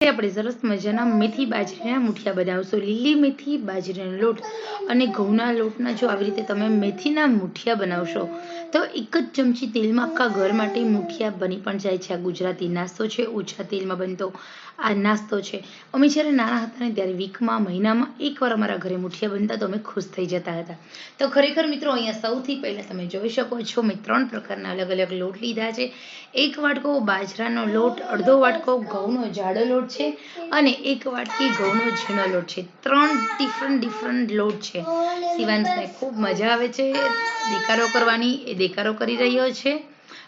આપણે સરસ મજાના મેથી બાજરીના મુઠિયા બનાવશું. લીલી મેથી બાજરીનો લોટ અને ઘઉંના લોટના જો આવી રીતે તમે મેથીના મુઠિયા બનાવશો તો એક જ ચમચી તેલમાં આખા ઘર માટે મુઠિયા બની પણ જાય છે. આ ગુજરાતી નાસ્તો છે, ઓછા તેલમાં બનતો આ નાસ્તો છે. અમે જ્યારે નાના હતા ને ત્યારે વીકમાં મહિનામાં એકવાર અમારા ઘરે મુઠિયા બનતા તો અમે ખુશ થઈ જતા હતા. તો ખરેખર મિત્રો અહીંયા સૌથી પહેલાં તમે જોઈ શકો છો, મેં ત્રણ પ્રકારના અલગ અલગ લોટ લીધા છે. એક વાટકો બાજરાનો લોટ, અડધો વાટકો ઘઉંનો જાડો લોટ છે અને એક વાટકી ઘઉંનો ઝીણો લોટ છે. ત્રણ ડિફરન્ટ ડિફરન્ટ લોટ છે. શિવાંશને ખૂબ મજા આવે છે. દેકારો કરવાની, એ દેકારો કરી રહ્યો છે.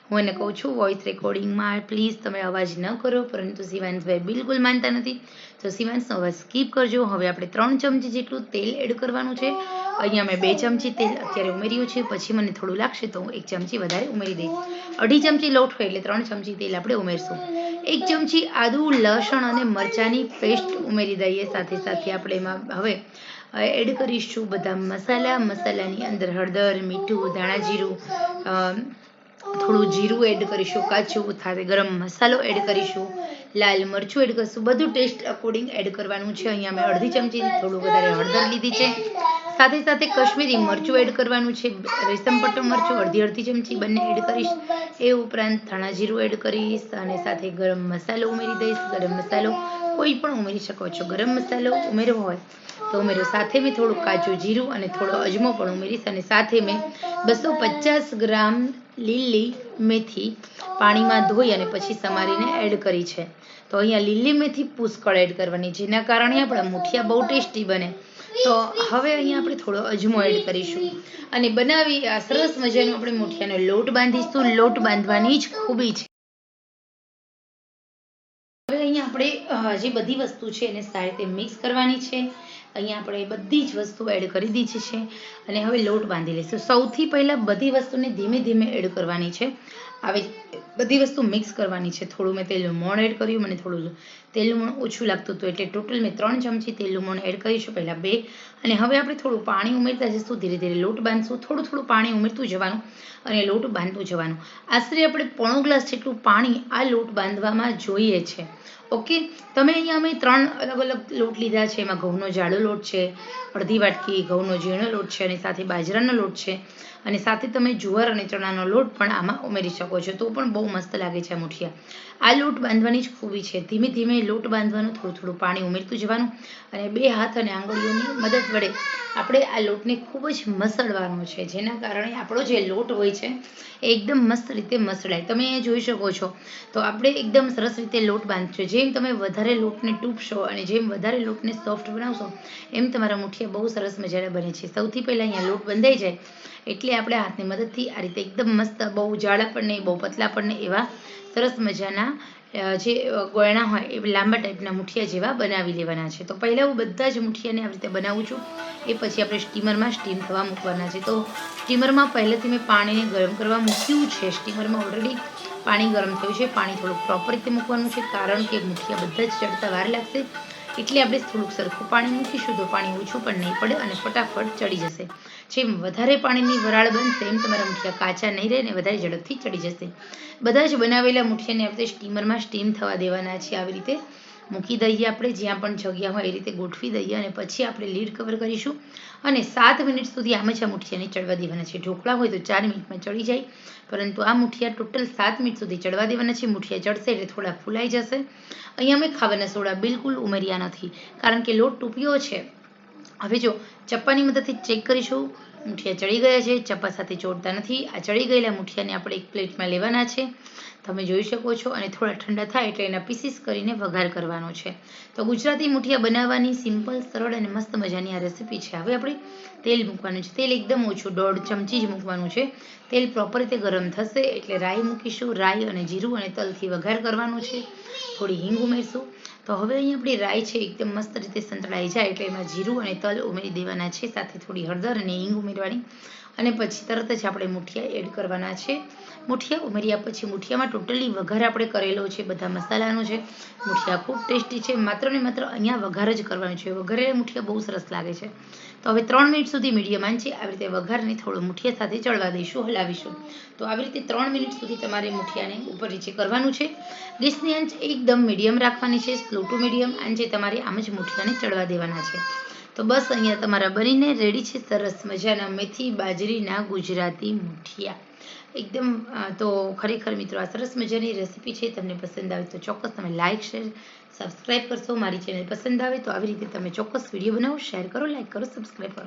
હું એને કહું છું વોઇસ રેકોર્ડિંગમાં પ્લીઝ તમે અવાજ ન કરો, પરંતુ શિવાંશભાઈ બિલકુલ માનતા નથી. તો શિવાંશનો અવાજ સ્કીપ કરજો. હવે આપણે ત્રણ ચમચી જેટલું તેલ એડ કરવાનું છે. અહીંયા મેં બે ચમચી તેલ અત્યારે ઉમેર્યું છે. પછી મને થોડું લાગશે તો હું એક ચમચી વધારે ઉમેરી દઈશ. અઢી ચમચી લોટ હોય એટલે ત્રણ ચમચી તેલ આપણે ઉમેરશું. એક ચમચી આદુ, લસણ અને મરચાંની પેસ્ટ ઉમેરી દઈએ. સાથે સાથે આપણે એમાં હવે એડ કરીશું બધા મસાલા, મસાલાની અંદર હળદર, મીઠું, ધાણા જીરું થોડું જીરું એડ કરીશું કાચું સાથે ગરમ મસાલો એડ કરીશું, લાલ મરચું એડ કરીશું, બધું ટેસ્ટ અકોર્ડિંગ એડ કરવાનું છે. અહીંયા મેં અડધી ચમચી થોડું વધારે હળદર લીધી છે. સાથે સાથે કશ્મીરી મરચું એડ કરવાનું છે, રેશમ પટ્ટો મરચું, અડધી અડધી ચમચી બંને એડ કરીશ. એ ઉપરાંત ધાણા જીરું એડ કરીશ અને સાથે ગરમ મસાલો ઉમેરી દઈશ. ગરમ મસાલો કોઈ પણ ઉમેરી શકો છો. ગરમ મસાલો ઉમેરવો હોય તો ઉમેરો. સાથે મેં થોડું કાજુ જીરું અને થોડો અજમો પણ ઉમેરીશ અને સાથે મેં બસો પચાસ ગ્રામ લીલી મેથી પાણીમાં ધોઈ અને પછી સમારીને એડ કરી છે. તો અહીંયા લીલી મેથી પુષ્કળ એડ કરવાની, જેના કારણે આપણા મુઠિયા બહુ ટેસ્ટી બને. તો હવે અહીંયા આપણે થોડો અજમો એડ કરીશું. અને બનાવી આ સરસ મજાનું આપણે મુઠિયાનો લોટ બાંધીશું. લોટ બાંધવાની જ ખૂબી છે. જે બધી વસ્તુ છે એને સારી રીતે મિક્સ કરવાની છે. અહીંયા આપણે બધી જ વસ્તુ એડ કરી દીધી છે અને હવે લોટ બાંધી લઈશું. સૌથી પહેલાં બધી વસ્તુને ધીમે ધીમે એડ કરવાની છે. આવી બધી વસ્તુ મિક્સ કરવાની છે. થોડું મેં તેલ મોણ એડ કર્યું, મને થોડું તેલનું મોણ ઓછું લાગતું હતું એટલે ટોટલ મેં ત્રણ ચમચી તેલનું મોણ એડ કરીશું પહેલાં બે અને હવે આપણે થોડું પાણી ઉમેરતા જઈશું, ધીરે ધીરે લોટ બાંધશું, થોડું થોડું પાણી ઉમેરતું જવાનું અને લોટ બાંધતું જવાનું. આશરે આપણે પોણો ગ્લાસ જેટલું પાણી આ લોટ બાંધવામાં જોઈએ છે. ઓકે? તમે અહીંયા અમે ત્રણ અલગ અલગ લોટ લીધા છે. એમાં ઘઉંનો જાડો લોટ છે, અડધી વાટકી ઘઉંનો ઝીણો લોટ છે અને સાથે બાજરાનો લોટ છે. અને સાથે તમે જુવાર અને ચણાનો લોટ પણ આમાં ઉમેરી શકો છો. તો પણ બહુ મસ્ત લાગે છે આ મુઠિયા. આ લોટ બાંધવાની જ ખૂબી છે. ધીમે ધીમે લોટ બાંધવાનું થોડું થોડું પાણી ઉમેરતું જવાનું અને બે હાથ અને આંગળીઓની મદદ વડે. આપણે આ લોટને ખૂબ જ મસળવાનો છે, જેના કારણે આપણો જે લોટ હોય છે એકદમ મસ્ત રીતે મસળાય. તમે એ જોઈ શકો છો. તો આપણે એકદમ સરસ રીતે લોટ બાંધશો જેમ તમે વધારે લોટને ટૂંપશો અને જેમ વધારે લોટને સોફ્ટ બનાવશો, એમ તમારા મુઠિયા બહુ સરસ મજાના બને છે. સૌથી પહેલાં અહીંયા લોટ બંધાઈ જાય. એટલે આપણે હાથની મદદથી આ રીતે એકદમ મસ્ત બહુ જાડા પણ નહીં, બહુ પતલા પણ નહીં એવા સરસ મજાના જે ગોયણા હોય એ લાંબા ટાઈપના મુઠિયા જેવા બનાવી લેવાના છે. તો પહેલાં હું બધા જ મુઠિયાને આવી રીતે બનાવું છું. એ પછી આપણે સ્ટીમરમાં સ્ટીમ થવા મૂકવાના છે. તો સ્ટીમરમાં પહેલેથી મેં પાણીને ગરમ કરવા મૂક્યું છે. સ્ટીમરમાં ઓલરેડી પાણી ગરમ થયું છે. પાણી થોડુંક પ્રોપર રીતે મૂકવાનું છે, કારણ કે મુઠિયા બધા જ ચડતા વાર લાગશે. એટલે આપણે થોડુંક સરખું પાણી મૂકીશું તો પાણી ઓછું પણ નહીં પડે અને ફટાફટ ચડી જશે. જેમ વધારે પાણીની વરાળ બનશે એમ તમારા મુઠિયા કાચા નહીં રહે ને વધારે ઝડપથી ચડી જશે. બધા જ બનાવેલા મુઠિયાને આપણે સ્ટીમરમાં સ્ટીમ થવા દેવાના છે. આવી રીતે મૂકી દઈએ આપણે, જ્યાં પણ જગ્યા હોય એ રીતે ગોઠવી દઈએ અને પછી આપણે લીડ કવર કરીશું અને સાત મિનિટ સુધી આમ જ આ મુઠિયાને ચડવા દેવાના છે. ઢોકળા હોય તો ચાર મિનિટમાં ચડી જાય, પરંતુ આ મુઠિયા ટોટલ સાત મિનિટ સુધી ચડવા દેવાના છે. મુઠિયા ચડશે એટલે થોડા ફૂલાઈ જશે. અહીંયા અમે ખાવાના સોડા બિલકુલ ઉમેર્યા નથી, કારણ કે લોટ ટૂપ્યો છે. હવે જો ચપ્પાની મદદથી ચેક કરીશું, મુઠિયા ચડી ગયા છે, ચપ્પા સાથે જોડતા નથી, આ ચડી ગયેલા મુઠિયાને આપણે એક પ્લેટમાં લેવાના છે. તમે જોઈ શકો છો અને થોડા ઠંડા થાય એટલે એના પીસીસ કરીને વઘાર કરવાનો છે. તો ગુજરાતી મુઠિયા બનાવવાની સિમ્પલ સરળ અને મસ્ત મજાની આ રેસીપી છે. હવે આપણે તેલ મૂકવાનું છે. તેલ એકદમ ઓછું, દોઢ ચમચી જ મૂકવાનું છે. તેલ પ્રોપર રીતે ગરમ થશે એટલે રાઈ મૂકીશું. રાઈ અને જીરું અને તલથી વઘાર કરવાનું છે. થોડી હિંગ ઉમેરશું. તો હવે અહીં આપણી રાઈ છે, એકદમ મસ્ત રીતે સંતળાઈ જાય એટલે એમાં જીરું અને તલ ઉમેરી દેવાના છે, સાથે થોડી હળદર અને હિંગ ઉમેરવાની. અને પછી તરત જ આપણે મુઠિયા એડ કરવાના છે. મુઠિયા ઉમેર્યા પછી મુઠિયામાં ટોટલી વઘાર આપણે કરેલો છે, બધા મસાલાનો છે. મુઠિયા ખૂબ ટેસ્ટી છે, માત્ર ને માત્ર અહીંયા વઘાર જ કરવાનો છે. વઘારેલા મુઠિયા બહુ સરસ લાગે છે. તો હવે ત્રણ મિનિટ સુધી મીડિયમ આંચે આવી રીતે વઘારને થોડો મુઠિયા સાથે ચડવા દઈશું, હલાવીશું. તો આવી રીતે ત્રણ મિનિટ સુધી તમારે મુઠિયાને ઉપર નીચે કરવાનું છે. ગેસની આંચ એકદમ મીડિયમ રાખવાની છે સ્લો ટુ મીડિયમ આંચે તમારે આમ જ મુઠિયાને ચડવા દેવાના છે. તો બસ અહીંયા તમારા બનીને રેડી છે સરસ મજાના મેથી, બાજરીના ગુજરાતી મુઠિયા. એકદમ તો ખરેખર મિત્રો આ સરસ મજાની રેસીપી છે, તમને પસંદ આવે તો ચોક્કસ તમે લાઇક શેર, સબસ્ક્રાઇબ કરશો, મારી ચેનલ પસંદ આવે તો આવી રીતે તમે ચોક્કસ વીડિયો બનાવો, શેર કરો લાઇક કરો, સબસ્ક્રાઇબ કરો.